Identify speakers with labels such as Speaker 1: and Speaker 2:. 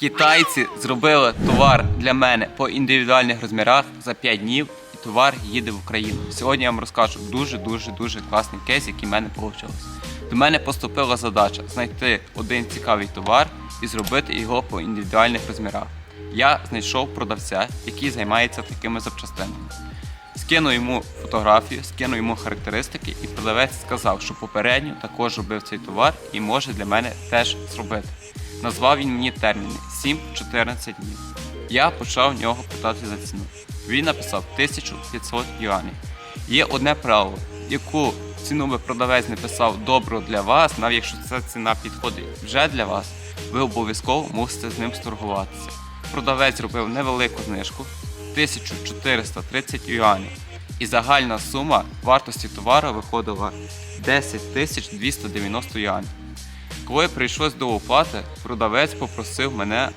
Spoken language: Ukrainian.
Speaker 1: Китайці зробили товар для мене по індивідуальних розмірах за 5 днів, і товар їде в Україну. Сьогодні я вам розкажу дуже дуже дуже класний кейс, який в мене вийшов. До мене поступила задача знайти один цікавий товар і зробити його по індивідуальних розмірах. Я знайшов продавця, який займається такими запчастинами. Скину йому фотографію, скину йому характеристики, і продавець сказав, що попередньо також робив цей товар і може для мене теж зробити. Назвав він мені терміни 7-14 днів. Я почав в нього питати за ціну. Він написав 1500 юанів. Є одне правило, яку ціну би продавець не писав добру для вас, навіть якщо ця ціна підходить вже для вас, ви обов'язково мусите з ним сторгуватися. Продавець зробив невелику знижку 1430 юанів. І загальна сума вартості товару виходила 10 290 юанів. Коли прийшлось до оплати, продавець попросив мене